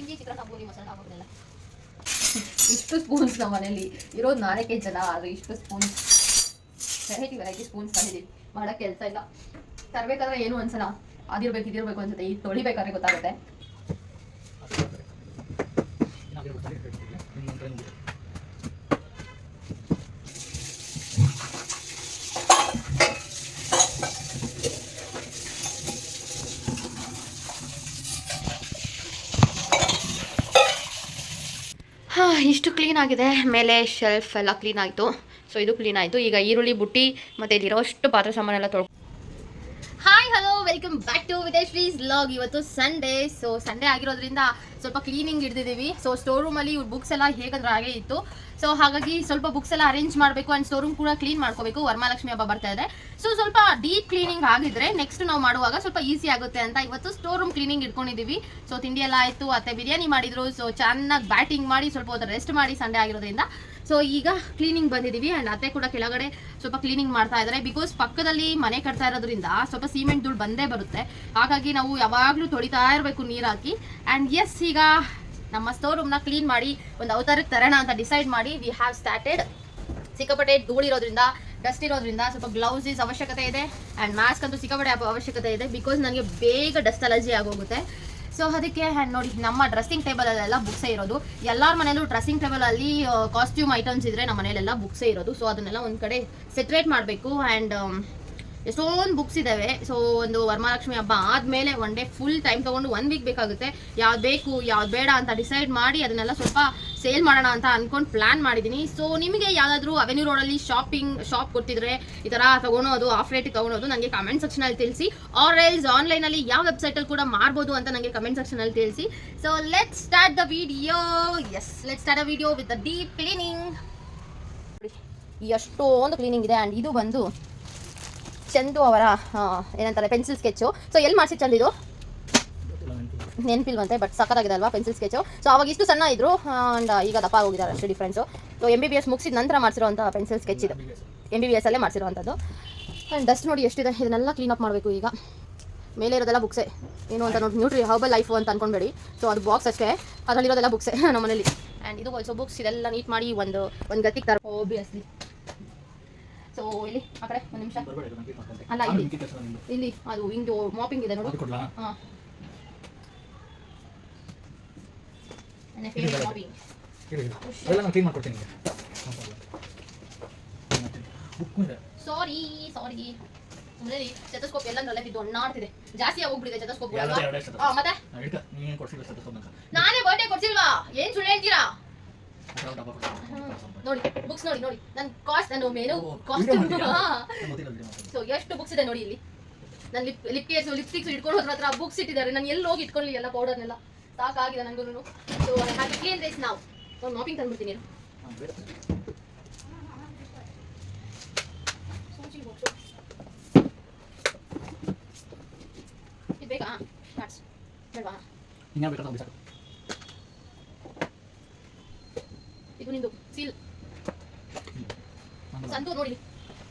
ತಿಂಡಿ ಚಿತ್ರಾನ್ನ ಪೂರಿ ಮಸಾಲ ಹಾಕೋದಿಲ್ಲ ಇಷ್ಟು ಸ್ಪೂನ್ಸ್ ನಮ್ಮ ಮನೇಲಿ ಇರೋದು ನಾಲ್ಕೇ ಜನ ಆದರೆ ಇಷ್ಟು ಸ್ಪೂನ್ಸ್ ವೆರೈಟಿ ವೆರೈಟಿ ಸ್ಪೂನ್ಸ್ ತಂದಿದ್ದೀವಿ ಮಾಡೋ ಕೆಲಸ ಇಲ್ಲ. ತರಬೇಕಾದ್ರೆ ಏನು ಅನ್ಸಲ್ಲ. ಅದಿರ್ಬೇಕು, ಇದಿರ್ಬೇಕು ಅನ್ಸುತ್ತೆ. ಈ ತೊಳಿಬೇಕಾದ್ರೆ ಗೊತ್ತಾಗುತ್ತೆ ಹಾಂ ಇಷ್ಟು ಕ್ಲೀನ್ ಆಗಿದೆ. ಮೇಲೆ ಶೆಲ್ಫ್ ಎಲ್ಲ ಕ್ಲೀನ್ ಆಯಿತು. ಸೊ ಇದು ಕ್ಲೀನ್ ಆಯಿತು. ಈಗ ಈರುಳ್ಳಿ, ಬುಟ್ಟಿ, ಮತ್ತು ಇಲ್ಲಿರೋಷ್ಟು ಪಾತ್ರೆ ಸಾಮಾನೆಲ್ಲ ತೊಳ್ಕೊ ವೆಲ್ಕಮ್ ಬ್ಯಾಕ್ ಟು ವಿದೇಶ್ರೀಸ್ ಲಾಗ್ ಇವತ್ತು ಸಂಡೇ ಸೊ ಸಂಡೇ ಆಗಿರೋದ್ರಿಂದ ಸ್ವಲ್ಪ ಕ್ಲೀನಿಂಗ್ ಇಡ್ದಿದ್ದೀವಿ ಸೊ ಸ್ಟೋರ್ ರೂಮಲ್ಲಿ ಬುಕ್ಸ್ ಎಲ್ಲ ಹೇಗಂದ್ರೆ ಹಾಗೆ ಇತ್ತು. ಸೊ ಹಾಗಾಗಿ ಸ್ವಲ್ಪ ಬುಕ್ಸ್ ಎಲ್ಲ ಅರೇಂಜ್ ಮಾಡಬೇಕು ಆ್ಯಂಡ್ ಸ್ಟೋರ್ ರೂಮ್ ಕೂಡ ಕ್ಲೀನ್ ಮಾಡ್ಕೋಬೇಕು. ವರಮಹಾಲಕ್ಷ್ಮಿ ಹಬ್ಬ ಬರ್ತಾ ಇದೆ. ಸೊ ಸ್ವಲ್ಪ ಡೀಪ್ ಕ್ಲೀನಿಂಗ್ ಆಗಿದ್ರೆ ನೆಕ್ಸ್ಟ್ ನಾವು ಮಾಡುವಾಗ ಸ್ವಲ್ಪ ಈಸಿ ಆಗುತ್ತೆ ಅಂತ ಇವತ್ತು ಸ್ಟೋರ್ ರೂಮ್ ಕ್ಲೀನಿಂಗ್ ಇಟ್ಕೊಂಡಿದ್ದೀವಿ. ಸೊ ತಿಂಡಿ ಎಲ್ಲ ಆಯಿತು, ಅತ್ತೆ ಬಿರಿಯಾನಿ ಮಾಡಿದ್ರು. ಸೊ ಚೆನ್ನಾಗಿ ಬ್ಯಾಟಿಂಗ್ ಮಾಡಿ ಸ್ವಲ್ಪ ಹೊತ್ತು ರೆಸ್ಟ್ ಮಾಡಿ ಸಂಡೇ ಆಗಿರೋದ್ರಿಂದ. ಸೊ ಈಗ ಕ್ಲೀನಿಂಗ್ ಬಂದಿದ್ದೀವಿ ಆ್ಯಂಡ್ ಅತ್ತೆ ಕೂಡ ಕೆಳಗಡೆ ಸ್ವಲ್ಪ ಕ್ಲೀನಿಂಗ್ ಮಾಡ್ತಾ ಇದ್ದಾರೆ. ಬಿಕಾಸ್ ಪಕ್ಕದಲ್ಲಿ ಮನೆ ಕಟ್ತಾ ಇರೋದ್ರಿಂದ ಸ್ವಲ್ಪ ಸಿಮೆಂಟ್ ಧೂಳು ಬಂದೇ ಬರುತ್ತೆ. ಹಾಗಾಗಿ ನಾವು ಯಾವಾಗಲೂ ತೊಳಿತಾ ಇರಬೇಕು ನೀರು ಹಾಕಿ ಆ್ಯಂಡ್ ಎಸ್ ಈಗ ನಮ್ಮ ಸ್ಟೋರ್ ರೂಮ್ನ ಕ್ಲೀನ್ ಮಾಡಿ ಒಂದು ಅವತಾರಕ್ಕೆ ತರೋಣ ಅಂತ ಡಿಸೈಡ್ ಮಾಡಿ ವಿ ಹ್ಯಾವ್ ಸ್ಟಾರ್ಟೆಡ್ ಸಿಕ್ಕಾಪಟ್ಟೆ ಧೂಳಿರೋದ್ರಿಂದ ಡಸ್ಟ್ ಇರೋದ್ರಿಂದ ಸ್ವಲ್ಪ ಗ್ಲೌಸಸ್ ಅವಶ್ಯಕತೆ ಇದೆ. ಆ್ಯಂಡ್ ಮಾಸ್ಕ್ ಅಂತೂ ಸಿಕ್ಕಾಪಟ್ಟೆ ಅವ- ಅವಶ್ಯಕತೆ ಇದೆ ಬಿಕಾಸ್ ನನಗೆ ಬೇಗ ಡಸ್ಟ್ ಅಲರ್ಜಿ ಆಗೋಗುತ್ತೆ. ಸೊ ಅದಕ್ಕೆ ನೋಡಿ, ನಮ್ಮ ಡ್ರೆಸ್ಸಿಂಗ್ ಟೇಬಲಲ್ಲೆಲ್ಲ ಬುಕ್ಸೇ ಇರೋದು. ಎಲ್ಲರ ಮನೇಲೂ ಡ್ರೆಸ್ಸಿಂಗ್ ಟೇಬಲಲ್ಲಿ ಕಾಸ್ಟ್ಯೂಮ್ ಐಟಮ್ಸ್ ಇದ್ರೆ ನಮ್ಮ ಮನೇಲೆಲ್ಲ ಬುಕ್ಸೇ ಇರೋದು. ಸೊ ಅದನ್ನೆಲ್ಲ ಒಂದು ಕಡೆ ಸೆಟ್ರೇಟ್ ಮಾಡಬೇಕು. ಆ್ಯಂಡ್ ಎಷ್ಟೊಂದು ಬುಕ್ಸ್ ಇದ್ದಾವೆ ಸೊ ಒಂದು ವರಮಹಾಲಕ್ಷ್ಮಿ ಹಬ್ಬ ಆದಮೇಲೆ ಒನ್ ಡೇ ಫುಲ್ ಟೈಮ್ ತೊಗೊಂಡು ಒನ್ ವೀಕ್ ಬೇಕಾಗುತ್ತೆ. ಯಾವ್ದು ಬೇಕು, ಯಾವ್ದು ಬೇಡ ಅಂತ ಡಿಸೈಡ್ ಮಾಡಿ ಅದನ್ನೆಲ್ಲ ಸ್ವಲ್ಪ ಸೇಲ್ ಮಾಡೋಣ ಅಂತ ಅಂದ್ಕೊಂಡು ಪ್ಲಾನ್ ಮಾಡಿದ್ದೀನಿ ಸೊ ನಿಮಗೆ ಯಾವುದಾದ್ರೂ ಅವೆನ್ಯೂ ರೋಡಲ್ಲಿ ಶಾಪಿಂಗ್ ಶಾಪ್ ಕೊಟ್ಟಿದ್ರೆ ಈ ಥರ ತೊಗೊಳೋದು ಆಫ್ ರೇಟಿಗೆ ತೊಗೊಳೋದು ನನಗೆ ಕಮೆಂಟ್ ಸೆಕ್ಷನಲ್ಲಿ ತಿಳಿಸಿ. ಆರ್ ಎಲ್ಸ್ ಆನ್ಲೈನಲ್ಲಿ ಯಾವ ವೆಬ್ಸೈಟಲ್ಲಿ ಕೂಡ ಮಾರ್ಬೋದು ಅಂತ ನನಗೆ ಕಮೆಂಟ್ ಸೆಕ್ಷನಲ್ಲಿ ತಿಳಿಸಿ. So let start the video yes let start the video with the deep cleaning ಎಷ್ಟೊಂದು ಕ್ಲೀನಿಂಗ್ ಇದೆ. ಆ್ಯಂಡ್ ಇದು ಬಂದು ಚಂದು ಅವರ ಏನಂತಾರೆ ಪೆನ್ಸಿಲ್ ಸ್ಕೆಚ್ಚು ಸೊ ಎಲ್ಲಿ ಮಾಡಿಸಿ ಚಂದ ಇದು? ನೆನಪಿಲ್ವಂತೆ ಬಟ್ ಸಕ್ಕತ್ತಾಗಿದೆ ಅಲ್ವಾ ಪೆನ್ಸಿಲ್ ಸ್ಕೆಚ್ ಸೊ ಅವಾಗ ಇಷ್ಟು ಸಣ್ಣ ಇದ್ರು ಆ್ಯಂಡ್ ಈಗ ದಪ್ಪ ಹೋಗಿದ್ದಾರೆ ಅಷ್ಟು difference so M B B S ಮುಗಿಸಿದ ನಂತರ ಮಾಡಿಸಿರುವಂಥ ಪೆನ್ಸಿಲ್ ಸ್ಕೆಚ್ ಇದು. ಎಂ ಬಿ ಬಿ ಎಸ್ ಅಲ್ಲೇ ಮಾಡಿಸಿರುವಂಥದ್ದು. ಆ್ಯಂಡ್ ಡಸ್ಟ್ ನೋಡಿ ಎಷ್ಟಿದೆ, ಇದನ್ನೆಲ್ಲ ಕ್ಲೀನ್ ಅಪ್ ಮಾಡಬೇಕು ಈಗ. ಮೇಲೆ ಇರೋದೆಲ್ಲ ಬುಕ್ಸೆ ಏನು ಅಂತ ನೋಡಿ ನ್ಯೂಟ್ರಿ ಹೌಬಲ್ ಲೈಫು ಅಂತ ಅನ್ಕೊಂಡ್ಬೇಡಿ. ಸೊ ಅದು ಬಾಕ್ಸ್ ಅಷ್ಟೇ. ಅದರಲ್ಲಿರೋದೆಲ್ಲ ಬುಕ್ಸೆ ನಮ್ಮ ಮನೇಲಿ ಆ್ಯಂಡ್ ಇದು ಆಲ್ಸೋ ಬುಕ್ಸ್ ಇದೆಲ್ಲ ನೀಟ್ ಮಾಡಿ ಒಂದು ಒಂದು ಗತಿಗೆ ತರ ಓಬಿಯಸ್ಲಿ ಸೊ ಇಲ್ಲಿ ಆ ಕಡೆ ಒಂದು ನಿಮಿಷ. ಅಲ್ಲ, ಇಲ್ಲಿ. ಇಲ್ಲಿ ಅದು ಹಿಂಗೆ ಮಾಪಿಂಗ್ ಇದೆ ನೋಡು. ಹಾಂ. ಮಾಪಿಂಗ್ ಅದೆಲ್ಲ ನಾನು ಕ್ಲೀನ್ ಮಾಡ್ಕೊಡ್ತೀನಿ ಸಾರಿ ಸಾರಿ ಮನೇಲಿ ಸ್ಟೆಥೋಸ್ಕೋಪ್ ಎಲ್ಲಂದ್ರಲ್ಲೇ ಬಿದ್ದು ಅಣ್ಣಾಡ್ತಿದೆ. ಜಾಸ್ತಿ ಆಗೋಗ್ಬಿಟ್ಟಿದೆ ಸ್ಟೆಥೋಸ್ಕೋಪ್ ಮತ್ತೆ? ನೀನು ಬರ್ಡೇ ಕೊಡ್ಸಿಲ್ವಾ? ಏನ್ ಸುಳ್ಳು ಹೇಳ್ತೀರಾ? ನೋಡಿ ಬುಕ್ಸ್ ನೋಡಿ ನೋಡಿ. ನನ್ನ ಕಾಸ್ಟ್ ನಾನು ಮೇನು ಕಾಸ್ಟ್. ಸೊ ಎಷ್ಟು ಬುಕ್ಸ್ ಇದೆ ನೋಡಿ ಇಲ್ಲಿ. ನಾನು ಲಿಪ್ ಲಿಪ್ ಕೇಸ್ ಲಿಪ್ಸ್ಟಿಕ್ಸ್ ಇಟ್ಕೊಂಡು ಹೋದ್ರ ಹತ್ರ ಬುಕ್ಸ್ ಇಟ್ಟಿದ್ದಾರೆ. ನಾನು ಎಲ್ಲಿ ಹೋಗಿ ಇಟ್ಕೊಳ್ಳಿ ಎಲ್ಲ ಪೌಡರ್ನೆಲ್ಲ ಸಾಕಾಗಿದೆ ನನಗೂ ಸೊ ಟು ಕ್ಲೀನ್ ರೈಸ್ ನಾವು ಒಂದು ಮಾಪಿಂಗ್ ತಂದ್ಬಿಡ್ತೀನಿ. ಇದು ಬೇಕಾ? ಕಾರ್ಡ್ಸ್ ಇದು ನಿಂದು. ಸೀಲ್ ಸಂತೂರ್ ನೋಡಿ.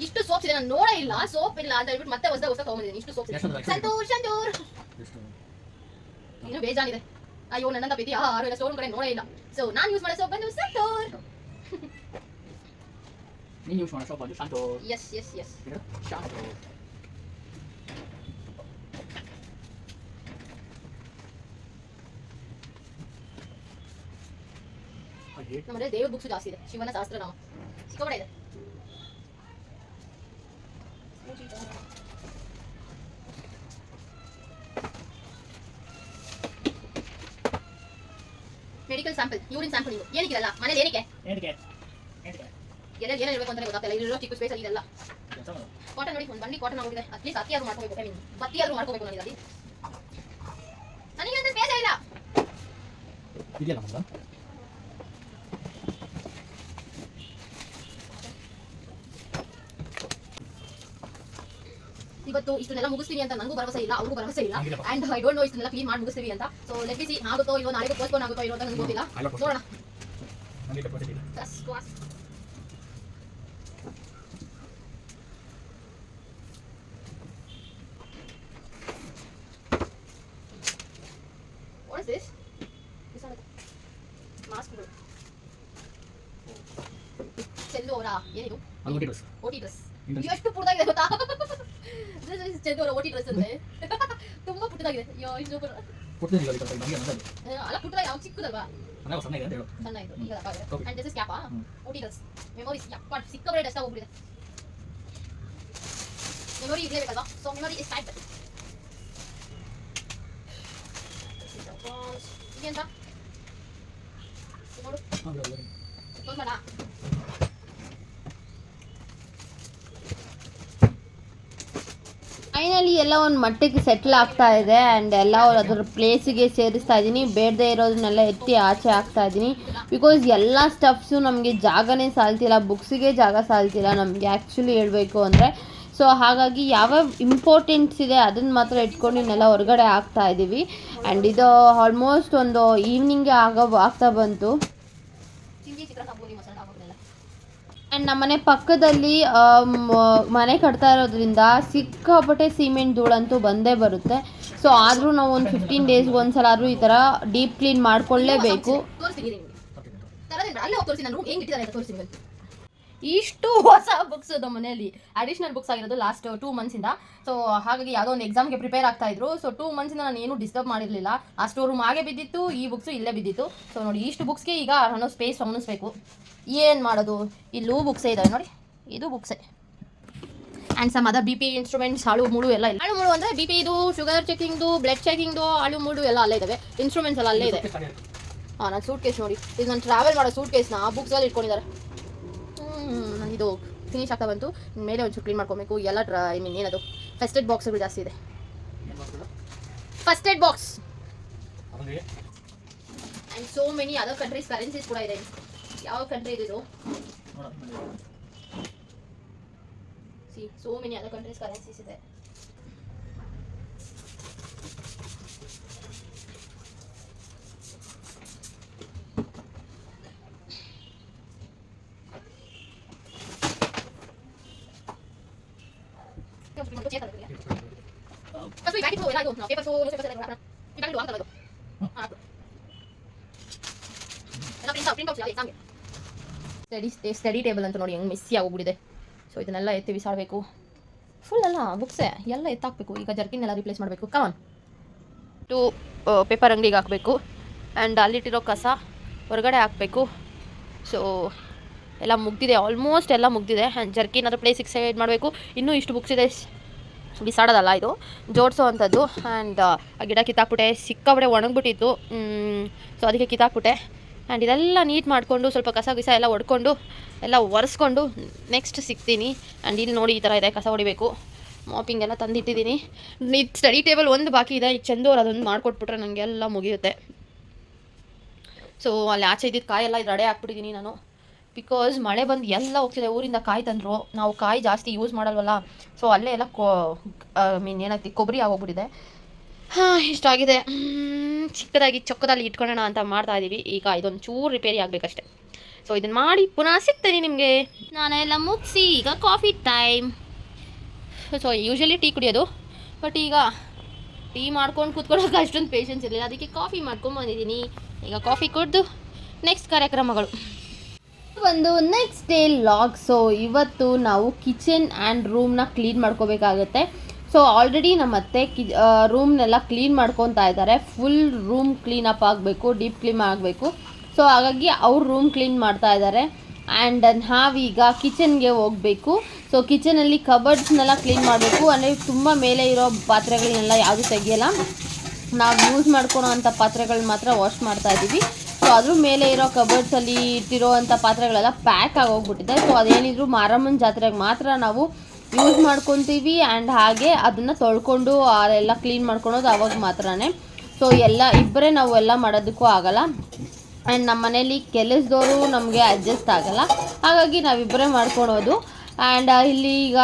ಇಷ್ಟು ಸೋಪ್ಸ್ ಇದೆ ನಾನು ನೋಡೇ ಇಲ್ಲ ಸೋಪ್ ಇಲ್ಲ ಅಂತ ಹೇಳ್ಬಿಟ್ಟು ಮತ್ತೆ ಹೊಸ ಹೊಸ ತಗೊಂಡಿದ್ದೀನಿ ಇಷ್ಟು ಸೋಪ್ಸ್ ಸಂತೂರ್ ಸಂತೂರ್ ಏನು ಬೇಜಾನಿದೆ ಅಯ್ಯೋ ನನ್ನಂತ ಬಿದ್ದಿ ಆ ಆರು ಸ್ಟೋರ್ ಕಡೆ ನೋಡೇ ಇಲ್ಲ. ಸೊ ನಾನು ಯೂಸ್ ಮಾಡೋ ಸೋಪ್ ಬಂದು ಸಂತೂರ್ ನೀನು ಯೂಸ್ ಮಾಡೋ ಸೋಪ್ ಬಂದು ಸಂತೂರ್ ಎಸ್ ಎಸ್ ಎಸ್ ಇದು ನಮ್ಮನೆ ದೇವ್ರ ಬುಕ್ಸ್ ಜಾಸ್ತಿ ಇದೆ. ಶಿವನ ಸಹಸ್ರನಾಮ ಸಿಕ್ಕಾಪಟ್ಟೆ ಇದೆ. ಮೆಡಿಕಲ್ ಸ್ಯಾಂಪಲ್ ಯೂರಿನ್ ಸ್ಯಾಂಪಲ್ ನೀವು ಏನಕ್ಕಿರಲ್ಲ ಮನೇಲಿ ಏನಕ್ಕೆ? ಎಲ್ಲ ಏನೇ ಇರಬೇಕು ಅಂತ ಗೊತ್ತಾಗ್ತಿಲ್ಲ. ಇರೋ ಚಿಕ್ಕ ಸ್ಪೇಸ್ ಅಲ್ಲಿ ಇದೆಲ್ಲ. ಕಾಟನ್ ನೋಡಿ ಒಂದು ಬಂಡಿ ಕಾಟನ್ ಆಗೋಗಿದೆ. ಅಟ್ಲೀಸ್ಟ್ ಅತಿ ಆದ್ರೂ ಮಾಡ್ಕೋಬೇಕು ಐ ಮೀನ್ ಮಾಡ್ಕೋಬೇಕು ನನಗೆ ಅಲ್ಲಿ ನನಗೆ ಅಂತ ಸ್ಪೇಸ್ ಇಲ್ಲ. ಇದೆಯಲ್ಲ ಇವತ್ತು ಇಷ್ಟನ್ನೆಲ್ಲ ಮುಗಿಸ್ತೀನಿ ಅಂತ ನನಗೂ ಭರವಸೆ ಇಲ್ಲ ಅವ್ರಿಗೂ ಭರವಸೆ ಇಲ್ಲ. ಅಂಡ್ ಐ ಡೋಂಟ್ ನೋ ಇಷ್ಟನ್ನೆಲ್ಲ ಕ್ಲೀನ್ ಮಾಡಿ ಮುಗಿಸ್ತೀವಿ ಅಂತ. ಸೊ ಲೆಟ್ ಸಿ ಆಗುತ್ತೋ ಇಲ್ಲೋ ನಾಳೆಗೂ ಪೋಸ್ಟ್ಪೋನ್ ಆಗುತ್ತೋ ಇರೋ ಅಂತ ನನಗೆ ಗೊತ್ತಿಲ್ಲ. ನೋಡೋಣ. this? ಓಟಿ ಓಟಿ ಎಷ್ಟು ಪುಡ್ದಾಗಿದೆ ಗೊತ್ತಾ? ಸೂಪರ್ ಕೊಡ್ತೀನಿ ಈಗ ಅದಕ್ಕೆ ನಮಗೆ ಅನ್ನೋದು ಅಲ್ಲ ಪುಟ್ಟದಾಗಿ ಅವ್ನು ಚಿಕ್ಕದಲ್ವಾ ಅದೇ ಸಣ್ಣ ಇದೆ ಅಂತ ಹೇಳು ಸಣ್ಣ ಇದು ಈಗ Okay. ಅಂಡ್ ದಿಸ್ ಇಸ್ ಕ್ಯಾಪಾ ಹ್ಮ್. ಓಟಿ ಡ್ರೆಸ್ ಮೆಮೊರೀಸ್ ಯಪ್ಪ ಸಿಕ್ಕಬರೇ ಡಸ್ಟ್ ಹೋಗ್ಬಿಟ್ಟಿದೆ ಮೆಮೊರಿ ಇರಲೇಬೇಕಲ್ವಾ ಸೊ ಮೆಮೊರಿ ಇಸ್ ಟೈಪ್ ಇದೆಂತ ನೋಡು ಹಾಂ ಬಿಡು, ಬಿಡು. ಕ್ಲೋಸ್ ಮಾಡ ಫೈನಲಿ ಎಲ್ಲ ಒಂದು ಮಟ್ಟಕ್ಕೆ ಸೆಟ್ಲ್ ಆಗ್ತಾ ಇದೆ ಆ್ಯಂಡ್ ಎಲ್ಲ ಅದರ ಪ್ಲೇಸಿಗೆ ಸೇರಿಸ್ತಾ ಇದ್ದೀನಿ. ಬೇಡದೆ ಇರೋದನ್ನೆಲ್ಲ ಎತ್ತಿ ಆಚೆ ಹಾಕ್ತಾ ಇದ್ದೀನಿ. ಬಿಕಾಸ್ ಎಲ್ಲ ಸ್ಟಫ್ಸು ನಮಗೆ ಜಾಗನೇ ಸಾಲ್ತಿಲ್ಲ. ಬುಕ್ಸಿಗೆ ಜಾಗ ಸಾಲ್ತಿಲ್ಲ ನಮಗೆ ಆ್ಯಕ್ಚುಲಿ ಹೇಳಬೇಕು ಅಂದರೆ. ಸೊ ಹಾಗಾಗಿ ಯಾವ್ಯಾವ ಇಂಪಾರ್ಟೆಂಟ್ಸ್ ಇದೆ ಅದನ್ನು ಮಾತ್ರ ಇಟ್ಕೊಂಡು ಇನ್ನೆಲ್ಲ ಹೊರಗಡೆ ಆಗ್ತಾ ಇದ್ದೀವಿ ಆ್ಯಂಡ್ ಇದು ಆಲ್ಮೋಸ್ಟ್ ಒಂದು ಈವ್ನಿಂಗ್ಗೆ ಆಗೋ, ಆಗ್ತಾ ಬಂತು. ಆ್ಯಂಡ್ ನಮ್ಮನೆ ಪಕ್ಕದಲ್ಲಿ ಮನೆ ಕಟ್ತಾ ಇರೋದ್ರಿಂದ ಸಿಕ್ಕಾಪಟ್ಟೆ ಸಿಮೆಂಟ್ ಧೂಳಂತೂ ಬಂದೇ ಬರುತ್ತೆ ಸೊ ಆದರೂ ನಾವು ಒಂದು ಫಿಫ್ಟೀನ್ ಡೇಸ್ಗೆ ಒಂದ್ಸಲ ಆದರೂ ಈ ಥರ ಡೀಪ್ ಕ್ಲೀನ್ ಮಾಡ್ಕೊಳ್ಳೇಬೇಕು. ಇಷ್ಟು ಹೊಸ ಬುಕ್ಸ್ ನಮ್ಮ ಮನೆಯಲ್ಲಿ. ಅಡಿಷನಲ್ ಬುಕ್ಸ್ ಆಗಿರೋದು ಲಾಸ್ಟ್ ಟೂ ಮಂತ್ಸಿಂದ ಸೊ ಹಾಗಾಗಿ ಯಾವುದೋ ಒಂದು ಎಕ್ಸಾಮ್ಗೆ ಪ್ರಿಪೇರ್ ಆಗ್ತಾ ಇದ್ರು. ಸೊ ಟೂ ಮಂತ್ಸಿಂದ ನಾನು ಏನು ಡಿಸ್ಟರ್ಬ್ ಮಾಡಿರಲಿಲ್ಲ. ಆ ಸ್ಟೋರ್ ರೂಮ್ ಹಾಗೆ ಬಿದ್ದಿತ್ತು ಈ ಬುಕ್ಸು ಇಲ್ಲೇ ಬಿದ್ದಿತ್ತು. ಸೊ ನೋಡಿ ಇಷ್ಟು ಬುಕ್ಸ್ಗೆ ಈಗ ನಾನು ಸ್ಪೇಸ್ ಗಮನಿಸ್ಬೇಕು ಏನು ಮಾಡೋದು? ಇಲ್ಲೂ ಬುಕ್ಸೇ ಇದ್ದಾವೆ ನೋಡಿ. ಇದು ಬುಕ್ಸೇ and some other B P instruments ಹಾಳು ಮುಳು ಎಲ್ಲ ಇಲ್ಲ. ಹಾಳು ಮುಳು ಅಂದರೆ ಬಿ ಪಿ ಇದು ಶುಗರ್ ಚೆಕಿಂಗ್ದು ಬ್ಲಡ್ ಚೆಕಿಂಗ್ದು ಹಾಳು ಮುಳು ಎಲ್ಲ ಅಲ್ಲೇ ಇದಾವೆ. ಇನ್ಸ್ಟ್ರೂಮೆಂಟ್ಸ್ ಎಲ್ಲ ಅಲ್ಲೇ ಇದೆ. ಹಾಂ ನಾನು ಸೂಟ್ ಕೇಸ್ ನೋಡಿ. ಇದು ನಾನು ಟ್ರಾವೆಲ್ ಮಾಡೋ ಸೂಟ್ ಕೇಸ್ನ ಬುಕ್ಸಲ್ಲಿ ಇಟ್ಕೊಂಡಿದ್ದಾರೆ. ಇದು ಫಿನಿಶ್ ಆಗ್ತಾ ಬಂತು. ಮೇಲೆ ಒಂಚೂರು ಕ್ಲೀನ್ ಮಾಡ್ಕೊಬೇಕು. ಎಲ್ಲ ಡ್ರಾ ಐ ಮೀನ್ ಏನದು? ಫಸ್ಟ್ ಏಡ್ ಬಾಕ್ಸ್ಗಳು ಜಾಸ್ತಿ ಇದೆ. First aid box and so many other countries currencies ಕೂಡ ಇದೆ. ಯಾವ ಕಂಟ್ರಿ ಇದು? See so many other countries currencies ಇದೆ. ಸ್ಟಡಿ ಸ್ಟಡಿ ಟೇಬಲ್ ಅಂತ ನೋಡಿ ಹೆಂಗೆ ಮಿಸ್ಸಿ ಆಗೋಗ್ಬಿಡಿದೆ ಸೊ ಇದನ್ನೆಲ್ಲ ಎತ್ತಿ ಬಿಸಾಡಬೇಕು ಫುಲ್ ಅಲ್ಲ ಬುಕ್ಸೇ ಎಲ್ಲ ಎತ್ತಾಕಬೇಕು. ಈಗ ಜರ್ಕಿನ್ ಎಲ್ಲ ರಿಪ್ಲೇಸ್ ಮಾಡಬೇಕು. ಕಾನ್ ಟು ಪೇಪರ್ ಅಂಗಡಿಗೆ ಹಾಕಬೇಕು. ಆ್ಯಂಡ್ ಅಲ್ಲಿಟ್ಟಿರೋ ಕಸ ಹೊರಗಡೆ ಹಾಕಬೇಕು. ಸೊ ಎಲ್ಲ ಮುಗ್ದಿದೆ ಆಲ್ಮೋಸ್ಟ್ ಎಲ್ಲ ಮುಗ್ದಿದೆ. ಜರ್ಕಿ ಏನಾದರೂ ಪ್ಲೇಸಿಗೆ ಸೈಡ್ ಮಾಡಬೇಕು. ಇನ್ನೂ ಇಷ್ಟು ಬುಕ್ಸ್ ಇದೆ. ಬಿಸಾಡೋದಲ್ಲ ಇದು. ಜೋಡಿಸೋ ಅಂಥದ್ದು. ಆ್ಯಂಡ್ ಆ ಗಿಡ ಕಿತ್ತಾಕ್ಬಿಟ್ಟೆ. ಸಿಕ್ಕಾಬಿಟ್ಟೆ ಒಣಗ್ಬಿಟ್ಟಿತ್ತು. ಸೊ ಅದಕ್ಕೆ ಕಿತ್ತಾಕ್ಬಿಟ್ಟೆ. ಆ್ಯಂಡ್ ಇದೆಲ್ಲ ನೀಟ್ ಮಾಡಿಕೊಂಡು, ಸ್ವಲ್ಪ ಕಸ ಗಿಸ ಎಲ್ಲ ಒಡ್ಕೊಂಡು, ಎಲ್ಲ ಒರೆಸ್ಕೊಂಡು ನೆಕ್ಸ್ಟ್ ಸಿಗ್ತೀನಿ. ಆ್ಯಂಡ್ ಇಲ್ಲಿ ನೋಡಿ ಈ ಥರ ಇದೆ, ಕಸ ಹೊಡಿಬೇಕು. ಮಾಪಿಂಗ್ ಎಲ್ಲ ತಂದಿಟ್ಟಿದ್ದೀನಿ. ಇದು ಸ್ಟಡಿ ಟೇಬಲ್ ಒಂದು ಬಾಕಿ ಇದೆ. ಈಗ ಚಂದವ್ರು ಅದೊಂದು ಮಾಡಿಕೊಟ್ಬಿಟ್ರೆ ನನಗೆಲ್ಲ ಮುಗಿಯುತ್ತೆ. ಸೊ ಅಲ್ಲಿ ಆಚೆ ಇದ್ದಿದ್ದು ಕಾಯೆಲ್ಲ ಇದು ರೆಡಿ ಹಾಕ್ಬಿಟ್ಟಿದ್ದೀನಿ ನಾನು. ಬಿಕಾಸ್ ಮಳೆ ಬಂದು ಎಲ್ಲ ಹೋಗ್ತಿದೆ. ಊರಿಂದ ಕಾಯಿ ತಂದರು. ನಾವು ಕಾಯಿ ಜಾಸ್ತಿ ಯೂಸ್ ಮಾಡಲ್ವಲ್ಲ? ಸೊ ಅಲ್ಲೇ ಎಲ್ಲ ಕೊ ಐ ಮೀನ್ ಏನಾಗ್ತಿ? ಕೊಬ್ಬರಿ ಆಗೋಗ್ಬಿಟ್ಟಿದೆ. ಹಾಂ ಇಷ್ಟಾಗಿದೆ ಚಿಕ್ಕದಾಗಿ ಚೊಕ್ಕದಲ್ಲಿ ಇಟ್ಕೊಳ್ಳೋಣ ಅಂತ ಮಾಡ್ತಾ ಇದ್ದೀವಿ ಈಗ ಇದೊಂದು ಚೂರು ರಿಪೇರಿ ಆಗಬೇಕಷ್ಟೆ. ಸೊ ಇದನ್ನು ಮಾಡಿ ಪುನಃ ಸಿಗ್ತೀನಿ ನಿಮಗೆ. ನಾನೆಲ್ಲ ಮುಗಿಸಿ ಈಗ coffee time so usually tea ಕುಡಿಯೋದು. ಬಟ್ ಈಗ ಟೀ ಮಾಡ್ಕೊಂಡು ಕೂತ್ಕೊಳ್ಳೋಕೆ ಅಷ್ಟೊಂದು ಪೇಷನ್ಸ್ ಇರಲಿಲ್ಲ. ಅದಕ್ಕೆ ಕಾಫಿ ಮಾಡ್ಕೊಂಡು ಬಂದಿದ್ದೀನಿ. ಈಗ ಕಾಫಿ ಕುಡಿದು ನೆಕ್ಸ್ಟ್ ಕಾರ್ಯಕ್ರಮಗಳು. ಒಂದು ನೆಕ್ಸ್ಟ್ ಡೇ ಲಾಗ್ ಸೊ ಇವತ್ತು ನಾವು ಕಿಚನ್ ಆ್ಯಂಡ್ ರೂಮ್ನ ಕ್ಲೀನ್ ಮಾಡ್ಕೋಬೇಕಾಗತ್ತೆ. ಸೊ ಆಲ್ರೆಡಿ ನಮ್ಮ ಅತ್ತೆ ಕಿ ರೂಮ್ನೆಲ್ಲ ಕ್ಲೀನ್ ಮಾಡ್ಕೊತಾ ಇದ್ದಾರೆ. ಫುಲ್ ರೂಮ್ ಕ್ಲೀನ್ ಅಪ್ ಆಗಬೇಕು ಡೀಪ್ ಕ್ಲೀನ್ ಆಗಬೇಕು. ಸೊ ಹಾಗಾಗಿ ಅವ್ರ ರೂಮ್ ಕ್ಲೀನ್ ಮಾಡ್ತಾ ಇದ್ದಾರೆ. ಆ್ಯಂಡ್ ನಾವೀಗ ಕಿಚನ್ಗೆ ಹೋಗಬೇಕು. ಸೊ ಕಿಚನಲ್ಲಿ ಕಬರ್ಡ್ಸ್ನೆಲ್ಲ ಕ್ಲೀನ್ ಮಾಡಬೇಕು. ಅಂದರೆ ತುಂಬ ಮೇಲೆ ಇರೋ ಪಾತ್ರೆಗಳನ್ನೆಲ್ಲ ಯಾವುದು ತೆಗಿಯಲ್ಲ. ನಾವು ಯೂಸ್ ಮಾಡ್ಕೊಳೋ ಅಂಥ ಪಾತ್ರೆಗಳು ಮಾತ್ರ ವಾಶ್ ಮಾಡ್ತಾ ಇದ್ದೀವಿ ಸೊ ಅದ್ರ ಮೇಲೆ ಇರೋ ಕಬರ್ಡ್ಸಲ್ಲಿ ಅಂಥ ಪಾತ್ರೆಗಳೆಲ್ಲ ಪ್ಯಾಕ್ ಆಗೋಗ್ಬಿಟ್ಟಿದೆ ಸೊ ಅದೇನಿದ್ರು ಮಾರಮ್ಮನ ಜಾತ್ರೆಗೆ ಮಾತ್ರ ನಾವು ಯೂಸ್ ಮಾಡ್ಕೊತೀವಿ ಆ್ಯಂಡ್ ಹಾಗೆ ಅದನ್ನು ತೊಳ್ಕೊಂಡು ಅದೆಲ್ಲ ಕ್ಲೀನ್ ಮಾಡ್ಕೊಳೋದು ಅವಾಗ ಮಾತ್ರನೇ. ಸೊ ಎಲ್ಲ ಇಬ್ಬರೇ ನಾವು ಎಲ್ಲ ಮಾಡೋದಕ್ಕೂ ಆಗಲ್ಲ. ಆ್ಯಂಡ್ ನಮ್ಮ ಮನೇಲಿ ಕೆಲಸದವರು ನಮಗೆ ಅಡ್ಜಸ್ಟ್ ಆಗಲ್ಲ. ಹಾಗಾಗಿ ನಾವಿಬ್ಬರೇ ಮಾಡ್ಕೊಳೋದು. ಆ್ಯಂಡ್ ಇಲ್ಲಿ ಈಗ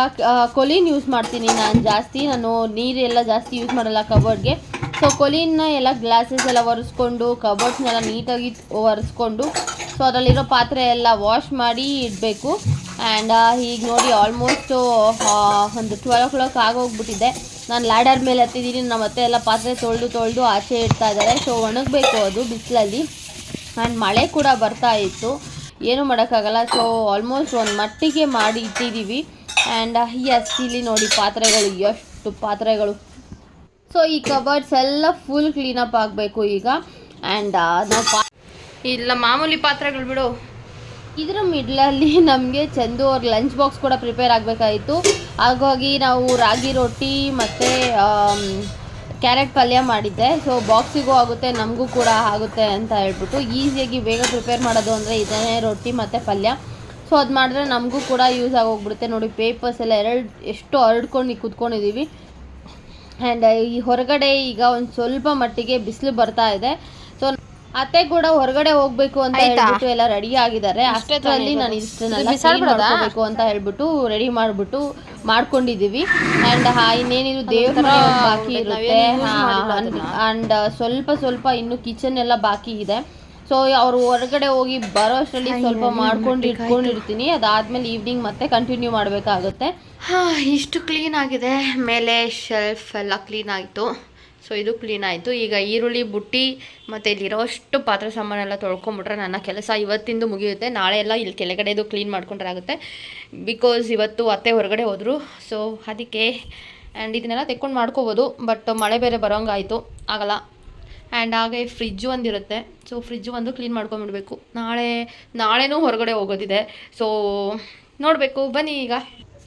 ಕೊಲಿನ್ ಯೂಸ್ ಮಾಡ್ತೀನಿ ನಾನು ಜಾಸ್ತಿ. ನಾನು ನೀರೆಲ್ಲ ಜಾಸ್ತಿ ಯೂಸ್ ಮಾಡಲ್ಲ ಕಬರ್ಡ್ಗೆ ಸೊ ಕೊಲಿನ ಎಲ್ಲ ಗ್ಲಾಸಸ್ ಎಲ್ಲ ಒರೆಸ್ಕೊಂಡು ಕಬೋರ್ಡ್ಸ್ನೆಲ್ಲ ನೀಟಾಗಿ ಒರೆಸ್ಕೊಂಡು ಸೊ ಅದರಲ್ಲಿರೋ ಪಾತ್ರೆ ಎಲ್ಲ ವಾಶ್ ಮಾಡಿ ಇಡಬೇಕು. ಆ್ಯಂಡ್ ಈಗ ನೋಡಿ ಆಲ್ಮೋಸ್ಟು ಒಂದು ಟ್ವೆಲ್ ಓ ಕ್ಲಾಕ್ ಆಗೋಗ್ಬಿಟ್ಟಿದೆ. ನಾನು ಲ್ಯಾಡರ್ ಮೇಲೆ ಹತ್ತಿದ್ದೀನಿ ನಮ್ಮ ಮತ್ತೆ ಎಲ್ಲ ಪಾತ್ರೆ ತೊಳೆದು ತೊಳೆದು ಆಚೆ ಇಡ್ತಾ ಇದ್ದಾರೆ. ಸೊ ಒಣಗಬೇಕು ಅದು ಬಿಸಿಲಲ್ಲಿ. ಆ್ಯಂಡ್ ಮಳೆ ಕೂಡ ಬರ್ತಾ ಇತ್ತು. ಏನು ಮಾಡೋಕ್ಕಾಗಲ್ಲ ಸೊ ಆಲ್ಮೋಸ್ಟ್ ಒಂದು ಮಟ್ಟಿಗೆ ಮಾಡಿ ಇಟ್ಟಿದ್ದೀವಿ ಆ್ಯಂಡ್ ಎಸ್ ಇಲ್ಲಿ ನೋಡಿ ಪಾತ್ರೆಗಳು, ಎಷ್ಟು ಪಾತ್ರೆಗಳು. ಸೊ ಈ ಕಬರ್ಡ್ಸ್ ಎಲ್ಲ ಫುಲ್ ಕ್ಲೀನಪ್ ಆಗಬೇಕು ಈಗ. ಆ್ಯಂಡ್ ನಾವು ಪಾ ಇಲ್ಲ ಮಾಮೂಲಿ ಪಾತ್ರೆಗಳು ಬಿಡು. ಇದರ ಮಿಡ್ಲಲ್ಲಿ ನಮಗೆ ಚಂದು ಅವ್ರ ಲಂಚ್ ಬಾಕ್ಸ್ ಕೂಡ ಪ್ರಿಪೇರ್ ಆಗಬೇಕಾಯಿತು. ಹಾಗಾಗಿ ನಾವು ರಾಗಿ ರೊಟ್ಟಿ ಮತ್ತು ಕ್ಯಾರೆಟ್ ಪಲ್ಯ ಮಾಡಿದ್ದೆ. ಸೊ ಬಾಕ್ಸಿಗೂ ಆಗುತ್ತೆ ನಮಗೂ ಕೂಡ ಆಗುತ್ತೆ ಅಂತ ಹೇಳ್ಬಿಟ್ಟು ಈಸಿಯಾಗಿ ಬೇಗ ಪ್ರಿಪೇರ್ ಮಾಡೋದು ಅಂದರೆ ಇದನ್ನೇ ರೊಟ್ಟಿ ಮತ್ತು ಪಲ್ಯ. ಸೊ ಅದು ಮಾಡಿದ್ರೆ ನಮಗೂ ಕೂಡ ಯೂಸ್ ಆಗೋಗ್ಬಿಡುತ್ತೆ. ನೋಡಿ ಪೇಪರ್ಸ್ ಎಲ್ಲ ಎರಡು ಎಷ್ಟು ಹರಡ್ಕೊಂಡು ಕೂತ್ಕೊಂಡಿದ್ದೀವಿ ಆ್ಯಂಡ್ ಈ ಹೊರಗಡೆ ಈಗ ಒಂದು ಸ್ವಲ್ಪ ಮಟ್ಟಿಗೆ ಬಿಸಿಲು ಬರ್ತಾ ಇದೆ. ಸೊ ಅತ್ತೆ ಕೂಡ ಹೊರಗಡೆ ಹೋಗ್ಬೇಕು ಅಂತ ಹೇಳ್ಬಿಟ್ಟು ಎಲ್ಲ ರೆಡಿ ಆಗಿದ್ದಾರೆ. ಅಷ್ಟರಲ್ಲಿ ನಾನು ಇಷ್ಟು clean ಮಾಡ್ಕೋಬೇಕು ಅಂತ ಹೇಳ್ಬಿಟ್ಟು ರೆಡಿ ಮಾಡ್ಬಿಟ್ಟು ಮಾಡ್ಕೊಂಡಿದೀವಿ. ಅಂಡ್ ಇನ್ನೇನಿದ್ರು ದೇವ್ರ ಬಾಕಿ ಇರುತ್ತೆ. ಅಂಡ್ ಸ್ವಲ್ಪ ಸ್ವಲ್ಪ ಇನ್ನು ಕಿಚನ್ ಎಲ್ಲ ಬಾಕಿ ಇದೆ. ಸೊ ಅವ್ರು ಹೊರಗಡೆ ಹೋಗಿ ಬರೋ ಅಷ್ಟರಲ್ಲಿ ಸ್ವಲ್ಪ ಮಾಡ್ಕೊಂಡು ಇಟ್ಕೊಂಡಿರ್ತೀನಿ. ಅದಾದ್ಮೇಲೆ ಈವ್ನಿಂಗ್ ಮತ್ತೆ ಕಂಟಿನ್ಯೂ ಮಾಡಬೇಕಾಗುತ್ತೆ. ಹಾಂ ಇಷ್ಟು ಕ್ಲೀನ್ ಆಗಿದೆ. ಮೇಲೆ ಶೆಲ್ಫ್ ಎಲ್ಲ ಕ್ಲೀನ್ ಆಯಿತು. ಸೊ ಇದು ಕ್ಲೀನ್ ಆಯಿತು. ಈಗ ಈರುಳ್ಳಿ ಬುಟ್ಟಿ ಮತ್ತು ಇಲ್ಲಿರೋಷ್ಟು ಪಾತ್ರೆ ಸಾಮಾನೆಲ್ಲ ತೊಳ್ಕೊಂಬಿಟ್ರೆ ನನ್ನ ಕೆಲಸ ಇವತ್ತಿಂದು ಮುಗಿಯುತ್ತೆ. ನಾಳೆ ಎಲ್ಲ ಇಲ್ಲಿ ಕೆಳಗಡೆದು ಕ್ಲೀನ್ ಮಾಡ್ಕೊಂಡ್ರೆ ಆಗುತ್ತೆ ಬಿಕಾಸ್ ಇವತ್ತು ಅತ್ತೆ ಹೊರಗಡೆ ಹೋದರು. ಸೊ ಅದಕ್ಕೆ ಆ್ಯಂಡ್ ಇದನ್ನೆಲ್ಲ ತೆಕ್ಕೊಂಡು ಮಾಡ್ಕೋಬೋದು. ಬಟ್ ಮಳೆ ಬೇರೆ ಬರೋಂಗಾಯಿತು. ಆಗಲ್ಲ. ಆ್ಯಂಡ್ ಹಾಗೆ ಫ್ರಿಜ್ಜು ಒಂದಿರುತ್ತೆ. ಸೊ ಫ್ರಿಜ್ಜು ಒಂದು ಕ್ಲೀನ್ ಮಾಡ್ಕೊಂಬಿಡ್ಬೇಕು ನಾಳೆ, ನಾಳೆನೂ ಹೊರಗಡೆ ಹೋಗೋದಿದೆ. ಸೊ ನೋಡಬೇಕು. ಬನ್ನಿ ಈಗ.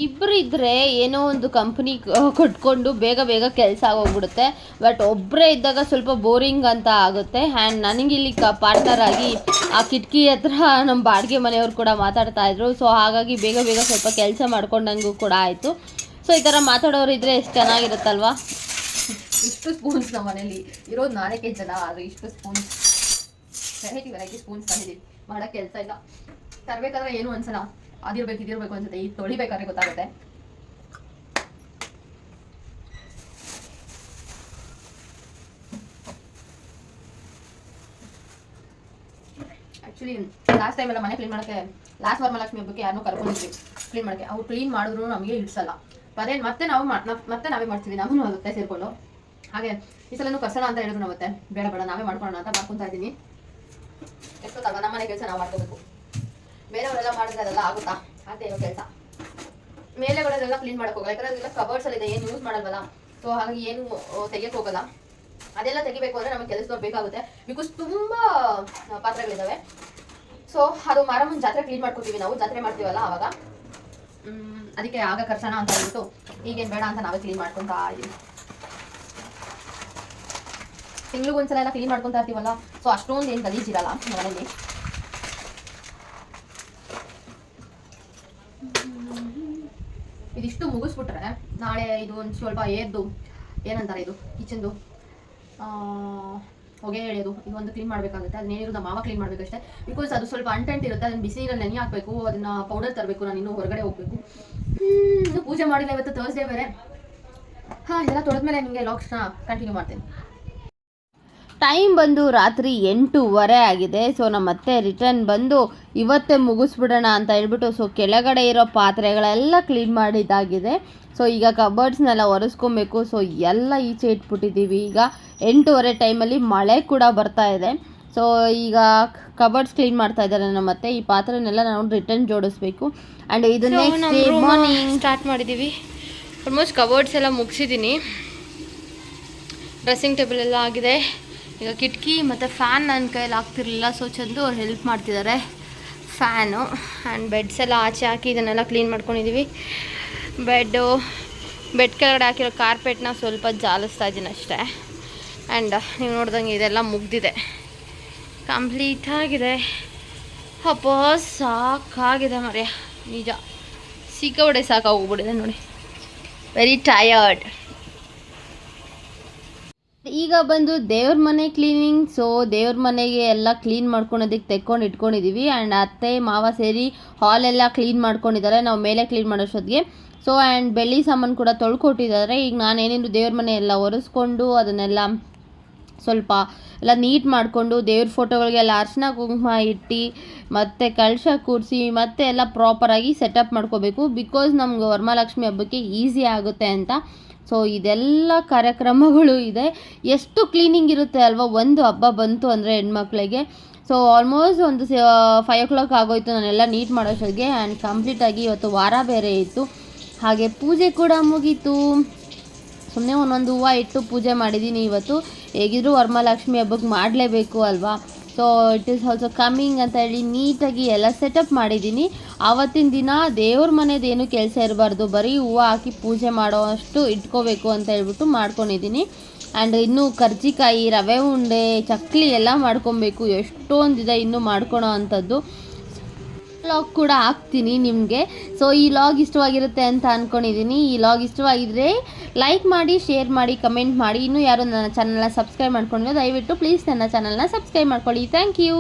ಇಬ್ಬರು ಇದ್ದರೆ ಏನೋ ಒಂದು ಕಂಪ್ನಿ ಕಟ್ಕೊಂಡು ಬೇಗ ಬೇಗ ಕೆಲಸ ಆಗೋಗ್ಬಿಡುತ್ತೆ. ಬಟ್ ಒಬ್ಬರೇ ಇದ್ದಾಗ ಸ್ವಲ್ಪ ಬೋರಿಂಗ್ ಅಂತ ಆಗುತ್ತೆ. ಆ್ಯಂಡ್ ನನಗಿಲ್ಲಿ ಕ ಪಾರ್ಟ್ನರ್ ಆಗಿ ಆ ಕಿಟಕಿ ಹತ್ರ ನಮ್ಮ ಬಾಡಿಗೆ ಮನೆಯವರು ಕೂಡ ಮಾತಾಡ್ತಾ ಇದ್ರು. ಸೊ ಹಾಗಾಗಿ ಬೇಗ ಬೇಗ ಸ್ವಲ್ಪ ಕೆಲಸ ಮಾಡ್ಕೊಂಡಂಗೂ ಕೂಡ ಆಯಿತು. ಸೊ ಈ ಥರ ಮಾತಾಡೋರು ಇದ್ದರೆ ಎಷ್ಟು ಚೆನ್ನಾಗಿರುತ್ತಲ್ವಾ? ಇಷ್ಟು ಸ್ಪೂನ್ಸ್ ನಮ್ಮ ಮನೇಲಿ. ಇರೋದು ನಾಲ್ಕೇ ಜನ ಅದು ಇಷ್ಟು ಸ್ಪೂನ್ಸ್ ವೆರೈಟಿ ವೆರೈಟಿ ಸ್ಪೂನ್ಸ್ ತಂದಿದ್ದೀವಿ ಮಾಡೋಕ್ಕೆ ಕೆಲಸ ಇಲ್ಲ. ತರಬೇಕಾದ್ರೆ ಏನು ಅನ್ಸಲ್ಲ. ಅದಿರ್ಬೇಕು, ಇದಿರ್ಬೇಕು ಅನ್ಸುತ್ತೆ. ಈ ತೊಳಿಬೇಕಾದ್ರೆ ಗೊತ್ತಾಗುತ್ತೆ. ಆ್ಯಕ್ಚುಲಿ ಲಾಸ್ಟ್ ಟೈಮ್ ಎಲ್ಲ ಮನೆ ಕ್ಲೀನ್ ಮಾಡೋಕ್ಕೆ ಲಾಸ್ಟ್ ವರಮಹಾಲಕ್ಷ್ಮಿ ಹಬ್ಬಕ್ಕೆ ಯಾರನ್ನೂ ಕರ್ಕೊಂಡಿದ್ವಿ ಕ್ಲೀನ್ ಮಾಡೋಕ್ಕೆ. ಅವ್ರು ಕ್ಲೀನ್ ಮಾಡಿದ್ರು ನಮಗೆ ಇಡ್ಸಲ್ಲ ಅದೇ ಮತ್ತೆ ನಾವು ಮತ್ತೆ ನಾವೇ ಮಾಡ್ತೀವಿ. ನಾವು ಆಗುತ್ತೆ ಸೇರಿಕೊಂಡು. ಹಾಗೆ ಈ ಸಲನೂ ಕರ್ಸೋಣ ಅಂತ ಹೇಳಿದ್ರು ನಾವು ಬೇಡ ಬೇಡ, ನಾವೇ ಮಾಡ್ಕೊಳ್ಳೋಣ ಅಂತ ಮಾಡ್ಕೊತಾ ಇದ್ದೀನಿ. ಎಷ್ಟೊತ್ತಲ್ವ ನಮ್ಮನೆ ಕೆಲಸ ನಾವು ಮಾಡ್ಕೋಬೇಕು. ಬೇರೆಯವರೆಲ್ಲ ಮಾಡಿದ್ರೆ ಅದೆಲ್ಲ ಆಗುತ್ತಾ? ಅಂತ ಇರೋ ಕೆಲಸ. ಮೇಲೆಗಡೆಲ್ಲ ಕ್ಲೀನ್ ಮಾಡಕ್ ಹೋಗಲ್ಲ. ಯಾಕಂದ್ರೆ ಅದೆಲ್ಲ ಇದೆ ಏನು ಯೂಸ್ ಮಾಡಲ್ವಲ್ಲ? ಸೊ ಹಾಗಾಗಿ ಏನು ತೆಗಿಯಕ್ಕೆ ಹೋಗಲ್ಲ. ಅದೆಲ್ಲ ತೆಗಿಬೇಕು ಅಂದ್ರೆ ನಮಗೆ ಕೆಲಸದವ್ರು ಬೇಕಾಗುತ್ತೆ. ಬಿಕಾಸ್ ತುಂಬಾ ಪಾತ್ರೆಗಳಿದ್ದಾವೆ ಸೊ ಅದು ಮಾರಮ್ಮನ ಜಾತ್ರೆ ಕ್ಲೀನ್ ಮಾಡ್ಕೊತೀವಿ ನಾವು. ಜಾತ್ರೆ ಮಾಡ್ತೀವಲ್ಲ ಆವಾಗ. ಅದಕ್ಕೆ ಆಗ ಕರ್ಸೋಣ ಅಂತ ಹೇಳ್ಬಿಟ್ಟು, ಈಗೇನು ಬೇಡ ಅಂತ ನಾವೇ ಕ್ಲೀನ್ ಮಾಡ್ಕೊತಾ ಇದೀವಿ. ತಿಂಗ್ಳಿಗೊಂದ್ಸಲ ಎಲ್ಲ ಕ್ಲೀನ್ ಮಾಡ್ಕೊತಾ ಇರ್ತೀವಲ್ಲ ಸೊ ಅಷ್ಟೊಂದು ಏನು ಗಲೀಜಿರಲ್ಲ ಮನೆಯಲ್ಲಿ ಇದಿಷ್ಟು ಮುಗಿಸ್ಬಿಟ್ರೆ ನಾಳೆ ಇದು ಒಂದು ಸ್ವಲ್ಪ ಏದ್ದು ಏನಂತಾರೆ ಇದು, ಕಿಚನ್ದು ಹೊಗೆ ಎಳೆಯೋದು ಒಂದು ಕ್ಲೀನ್ ಮಾಡಬೇಕಾಗುತ್ತೆ. ಅದನ್ನೇನಿರು ನಮ್ಮ ಮಾವ ಕ್ಲೀನ್ ಮಾಡಬೇಕಷ್ಟೇ. ಬಿಕಾಸ್ ಅದು ಸ್ವಲ್ಪ ಅಂಟೆಂಟ್ ಇರುತ್ತೆ, ಅದನ್ನ ಬಿಸಿ ನೆನೆ ಹಾಕಬೇಕು ಅದನ್ನ ಪೌಡರ್ ತರಬೇಕು, ನಾನು ಇನ್ನೂ ಹೊರಗಡೆ ಹೋಗಬೇಕು. ಪೂಜೆ ಮಾಡಿಲ್ಲ ಇವತ್ತು ತರ್ಸ್ಡೇ ಬೇರೆ. ಹಾಂ, ಇದೆಲ್ಲ ತೊಳೆದ್ಮೇಲೆ ನಿಮಗೆ ಲಾಕ್ಸ್ನ ಕಂಟಿನ್ಯೂ ಮಾಡ್ತೀನಿ. ಟೈಮ್ ಬಂದು ರಾತ್ರಿ ಎಂಟೂವರೆ ಆಗಿದೆ. ಸೊ ನಮ್ಮ ಅತ್ತೆ ರಿಟರ್ನ್ ಬಂದು ಇವತ್ತೇ ಮುಗಿಸ್ಬಿಡೋಣ ಅಂತ ಹೇಳ್ಬಿಟ್ಟು ಸೊ ಕೆಳಗಡೆ ಇರೋ ಪಾತ್ರೆಗಳೆಲ್ಲ ಕ್ಲೀನ್ ಮಾಡಿದ್ದಾಗಿದೆ. ಸೊ ಈಗ ಕಬರ್ಡ್ಸ್ನೆಲ್ಲ ಒರೆಸ್ಕೊಬೇಕು. ಸೊ ಎಲ್ಲ ಈಚೆ ಇಟ್ಬಿಟ್ಟಿದ್ದೀವಿ. ಈಗ ಎಂಟೂವರೆ ಟೈಮಲ್ಲಿ ಮಳೆ ಕೂಡ ಬರ್ತಾ ಇದೆ. ಸೊ ಈಗ ಕಬರ್ಡ್ಸ್ ಕ್ಲೀನ್ ಮಾಡ್ತಾ ಇದ್ದಾರೆ ನಮ್ಮ ಮತ್ತೆ ಈ ಪಾತ್ರೆನೆಲ್ಲ ನಾವು ರಿಟರ್ನ್ ಜೋಡಿಸ್ಬೇಕು. ಆ್ಯಂಡ್ ಇದನ್ನೇ ಮಾರ್ನಿಂಗ್ ಸ್ಟಾರ್ಟ್ ಮಾಡಿದ್ದೀವಿ. ಆಲ್ಮೋಸ್ಟ್ ಕಬರ್ಡ್ಸ್ ಎಲ್ಲ ಮುಗಿಸಿದ್ದೀನಿ. ಡ್ರೆಸ್ಸಿಂಗ್ ಟೇಬಲ್ ಎಲ್ಲ ಆಗಿದೆ. ಈಗ ಕಿಟಕಿ ಮತ್ತು ಫ್ಯಾನ್ ನನ್ನ ಕೈಯಲ್ಲಿ ಆಗ್ತಿರ್ಲಿಲ್ಲ ಸೊ ಚಂದು ಅವ್ರು ಹೆಲ್ಪ್ ಮಾಡ್ತಿದ್ದಾರೆ ಫ್ಯಾನು ಆ್ಯಂಡ್ ಬೆಡ್ಸ್ ಎಲ್ಲ ಆಚೆ ಹಾಕಿ ಇದನ್ನೆಲ್ಲ ಕ್ಲೀನ್ ಮಾಡ್ಕೊಂಡಿದ್ದೀವಿ ಬೆಡ್ಡು ಬೆಡ್ ಕೆಳಗಡೆ ಹಾಕಿರೋ ಕಾರ್ಪೆಟ್ನ ಸ್ವಲ್ಪ ಜಾಲಿಸ್ತಾ ಇದ್ದೀನಿ ಅಷ್ಟೇ. ಆ್ಯಂಡ್ ನೀವು ನೋಡ್ದಂಗೆ ಇದೆಲ್ಲ ಮುಗ್ದಿದೆ. ಕಂಪ್ಲೀಟ್ ಆಗಿದೆ. ಅಪ್ಪ ಸಾಕಾಗಿದೆ ಮರ್ಯ ನಿಜ. ಸಿಕ್ಕಾಬಿಡೆ ಸಾಕಾಗೋಗ್ಬಿಟ್ಟಿದೆ ನೋಡಿ. ವೆರಿ ಟಯರ್ಡ್ ಈಗ ಬಂದು ದೇವ್ರ ಮನೆ ಕ್ಲೀನಿಂಗ್ ಸೊ ದೇವ್ರ ಮನೆಗೆ ಎಲ್ಲ ಕ್ಲೀನ್ ಮಾಡ್ಕೊಳೋದಕ್ಕೆ ತೆಕ್ಕೊಂಡು ಇಟ್ಕೊಂಡಿದ್ದೀವಿ ಆ್ಯಂಡ್ ಅತ್ತೆ, ಮಾವ ಸೇರಿ ಹಾಲೆಲ್ಲ ಕ್ಲೀನ್ ಮಾಡ್ಕೊಂಡಿದ್ದಾರೆ ನಾವು ಮೇಲೆ ಕ್ಲೀನ್ ಮಾಡೋಷ್ಟೊತ್ತಿಗೆ ಸೊ ಆ್ಯಂಡ್ ಬೆಳ್ಳಿ ಸಾಮಾನು ಕೂಡ ತೊಳ್ಕೊಟ್ಟಿದ್ದಾರೆ ಈಗ ನಾನೇನೇನು ದೇವ್ರ ಮನೆ ಎಲ್ಲ ಒರೆಸ್ಕೊಂಡು ಅದನ್ನೆಲ್ಲ ಸ್ವಲ್ಪ ಎಲ್ಲ ನೀಟ್ ಮಾಡಿಕೊಂಡು ದೇವ್ರ ಫೋಟೋಗಳಿಗೆಲ್ಲ ಅರ್ಶನ, ಕುಂಕುಮ ಇಟ್ಟು, ಮತ್ತು ಕಳಶ ಕೂರಿಸಿ, ಮತ್ತೆ ಎಲ್ಲ ಪ್ರಾಪರಾಗಿ ಸೆಟಪ್ ಮಾಡ್ಕೋಬೇಕು. ಬಿಕಾಸ್ ನಮ್ಗೆ ವರಮಹಾಲಕ್ಷ್ಮಿ ಹಬ್ಬಕ್ಕೆ ಈಸಿ ಆಗುತ್ತೆ ಅಂತ. ಸೊ ಇದೆಲ್ಲ ಕಾರ್ಯಕ್ರಮಗಳು ಇದೆ. ಎಷ್ಟು ಕ್ಲೀನಿಂಗ್ ಇರುತ್ತೆ ಅಲ್ವಾ? ಒಂದು ಹಬ್ಬ ಬಂತು ಅಂದರೆ ಹೆಣ್ಮಕ್ಳಿಗೆ. ಸೊ ಆಲ್ಮೋಸ್ಟ್ ಒಂದು ಫೈವ್ ಓ ಕ್ಲಾಕ್ ಆಗೋಯ್ತು. ನಾನೆಲ್ಲ ನೀಟ್ ಮಾಡೋಷ್ಟೊಳಗೆ ಆ್ಯಂಡ್ ಕಂಪ್ಲೀಟಾಗಿ ಇವತ್ತು ವಾರ ಬೇರೆ ಇತ್ತು. ಹಾಗೆ ಪೂಜೆ ಕೂಡ ಮುಗೀತು. ಸುಮ್ಮನೆ ಒಂದೊಂದು ಹೂವು ಇಟ್ಟು ಪೂಜೆ ಮಾಡಿದ್ದೀನಿ ಇವತ್ತು. ಹೇಗಿದ್ರು ವರಮಹಾಲಕ್ಷ್ಮಿ ಹಬ್ಬಕ್ಕೆ ಮಾಡಲೇಬೇಕು ಅಲ್ವಾ? So it is also coming ಅಂತ ಹೇಳಿ ನೀಟಾಗಿ ಎಲ್ಲ ಸೆಟಪ್ ಮಾಡಿದ್ದೀನಿ. ಆವತ್ತಿನ ದಿನ ದೇವ್ರ ಏನು ಕೆಲಸ ಇರಬಾರ್ದು, ಬರೀ ಹೂವು ಹಾಕಿ ಪೂಜೆ ಮಾಡೋ ಅಷ್ಟು ಇಟ್ಕೋಬೇಕು ಅಂತ ಹೇಳ್ಬಿಟ್ಟು ಮಾಡ್ಕೊಂಡಿದ್ದೀನಿ. ಆ್ಯಂಡ್ ಇನ್ನೂ ಕರ್ಜಿಕಾಯಿ, ರವೆ ಉಂಡೆ, ಚಕ್ಲಿ ಎಲ್ಲ ಮಾಡ್ಕೊಬೇಕು. ಎಷ್ಟೊಂದಿದೆ ಇನ್ನೂ ಮಾಡ್ಕೊಳೋ ಅಂಥದ್ದು. ಲಾಗ್ ಕೂಡ ಹಾಕ್ತೀನಿ ನಿಮಗೆ. ಸೊ ಈ ಲಾಗ್ ಇಷ್ಟವಾಗಿರುತ್ತೆ ಅಂತ ಅಂದ್ಕೊಂಡಿದ್ದೀನಿ ಈ ಲಾಗ್ ಇಷ್ಟವಾಗಿದ್ದರೆ ಲೈಕ್ ಮಾಡಿ ಶೇರ್ ಮಾಡಿ ಕಮೆಂಟ್ ಮಾಡಿ. ಇನ್ನೂ ಯಾರು ನನ್ನ ಚಾನಲ್ನ ಸಬ್ಸ್ಕ್ರೈಬ್ ಮಾಡ್ಕೊಂಡಿಲ್ಲ, ದಯವಿಟ್ಟು ಪ್ಲೀಸ್ ನನ್ನ ಚಾನಲ್ನ ಸಬ್ಸ್ಕ್ರೈಬ್ ಮಾಡ್ಕೊಳ್ಳಿ. Thank you